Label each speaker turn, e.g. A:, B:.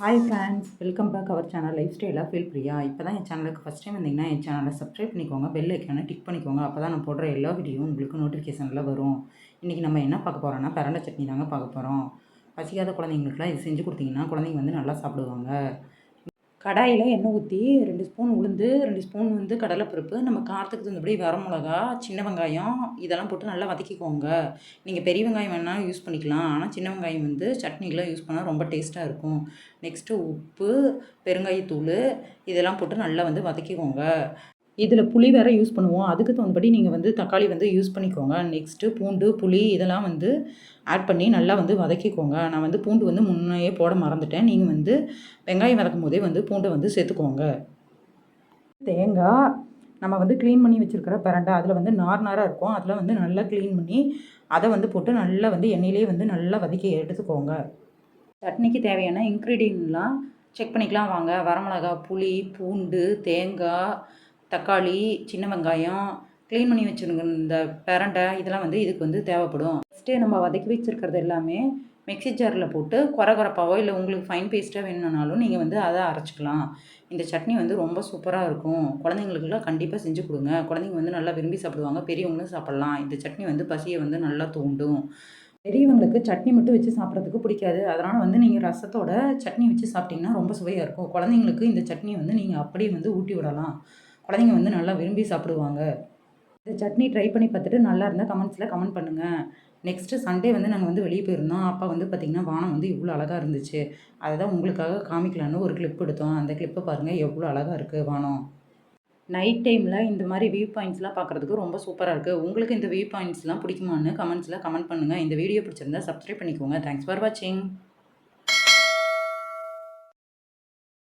A: Hi friends welcome back our channel life ஸ்டைலாக feel Priya இப்போ தான் என் சேனலுக்கு ஃபஸ்ட் டைம் வந்தீங்கன்னா என் சேனலை சப்ஸ்கிரைப் பண்ணிக்கோங்க பெல் ஐக்கானை டிக் பண்ணிக்கோங்க. அப்போ தான் நான் போடுற எல்லா வீடியோவும் உங்களுக்கு நோட்டிஃபிகேஷனில் வரும். இன்றைக்கி நம்ம என்ன பார்க்க போகிறோன்னா பரண்டை சட்னி தாங்க பார்க்க போகிறோம் பசிக்காத குழந்தைங்களுக்குலாம் இது செஞ்சு கொடுத்தீங்கன்னா குழந்தைங்க வந்து நல்லா சாப்பிடுவாங்க. கடாயில் எண்ணெய் ஊற்றி ரெண்டு ஸ்பூன் உளுந்து ரெண்டு ஸ்பூன் வந்து கடலைப்பருப்பு நம்ம காரத்துக்கு தகுந்தபடி வர மிளகா சின்ன வெங்காயம் இதெல்லாம் போட்டு நல்லா வதக்கிக்கோங்க. நீங்கள் பெரிய வெங்காயம் வேணாலும் யூஸ் பண்ணிக்கலாம். ஆனால் சின்ன வெங்காயம் வந்து சட்னிக்கெலாம் யூஸ் பண்ணால் ரொம்ப டேஸ்ட்டாக இருக்கும். நெக்ஸ்ட்டு உப்பு பெருங்காயத்தூள் இதெல்லாம் போட்டு நல்லா வந்து வதக்கிக்கோங்க. இதில் புளி வேறு யூஸ் பண்ணுவோம். அதுக்கு தகுந்தபடி நீங்கள் வந்து தக்காளி வந்து யூஸ் பண்ணிக்கோங்க. நெக்ஸ்ட்டு பூண்டு புளி இதெல்லாம் வந்து ஆட் பண்ணி நல்லா வந்து வதக்கிக்கோங்க. நான் வந்து பூண்டு வந்து முன்னையே போட மறந்துட்டேன். நீங்கள் வந்து வெங்காயம் வதக்கும் போதே வந்து பூண்டை வந்து சேர்த்துக்கோங்க. தேங்காய் நம்ம வந்து க்ளீன் பண்ணி வச்சுருக்கிற பிரண்டை அதில் வந்து நார் நாராக இருக்கும். அதில் வந்து நல்லா க்ளீன் பண்ணி அதை வந்து போட்டு நல்லா வந்து எண்ணெயிலே வந்து நல்லா வதக்கி எடுத்துக்கோங்க. சட்னிக்கு தேவையான இன்க்ரீடியன்ட்லாம் செக் பண்ணிக்கலாம் வாங்க. வரமிளகா புளி பூண்டு தேங்காய் தக்காளி சின்ன வெங்காயம் க்ளீன் பண்ணி வச்சுருந்த இந்த பிரண்டை இதெல்லாம் வந்து இதுக்கு வந்து தேவைப்படும். ஃபஸ்ட்டு நம்ம வதக்கி வச்சுருக்கிறது எல்லாமே மிக்ஸி ஜாரில் போட்டு குறை குறைப்பாவோ இல்லை உங்களுக்கு ஃபைன் பேஸ்ட்டாக வேணும்னாலும் நீங்கள் வந்து அதை அரைச்சிக்கலாம். இந்த சட்னி வந்து ரொம்ப சூப்பராக இருக்கும். குழந்தைங்களுக்குலாம் கண்டிப்பாக செஞ்சு கொடுங்க. குழந்தைங்க வந்து நல்லா விரும்பி சாப்பிடுவாங்க பெரியவங்களும் சாப்பிட்லாம். இந்த சட்னி வந்து பசியை வந்து நல்லா தூண்டும். பெரியவங்களுக்கு சட்னி மட்டும் வச்சு சாப்பிட்றதுக்கு பிடிக்காது. அதனால் வந்து நீங்கள் ரசத்தோட சட்னி வச்சு சாப்பிட்டிங்கன்னா ரொம்ப சுவையாக இருக்கும். குழந்தைங்களுக்கு இந்த சட்னி வந்து நீங்கள் அப்படியே வந்து ஊட்டி விடலாம். குழந்தைங்க வந்து நல்லா விரும்பி சாப்பிடுவாங்க. இந்த சட்னி ட்ரை பண்ணி பார்த்துட்டு நல்லா இருந்தால் கமெண்ட்ஸில் கமெண்ட் பண்ணுங்கள் நெக்ஸ்ட்டு சண்டே வந்து நாங்கள் வந்து வெளியே போயிருந்தோம். அப்போ வந்து பார்த்திங்கன்னா வானம் வந்து இவ்வளோ அழகாக இருந்துச்சு. அதை தான் உங்களுக்காக காமிக்கலான்னு ஒரு கிளிப் எடுத்தோம். அந்த கிளிப்பை பாருங்கள் எவ்வளோ அழகாக இருக்குது வானம். நைட் டைமில் இந்த மாதிரி வியூ பாயிண்ட்ஸ்லாம் பார்க்குறதுக்கு ரொம்ப சூப்பராக இருக்குது உங்களுக்கு இந்த வியூ பாயிண்ட்ஸ்லாம் பிடிக்குமான்னு கமெண்ட்ஸில் கமெண்ட் பண்ணுங்கள் இந்த வீடியோ பிடிச்சிருந்தா சப்ஸ்கிரைப் பண்ணிக்கோங்க. தேங்க்ஸ் ஃபார் வாட்சிங்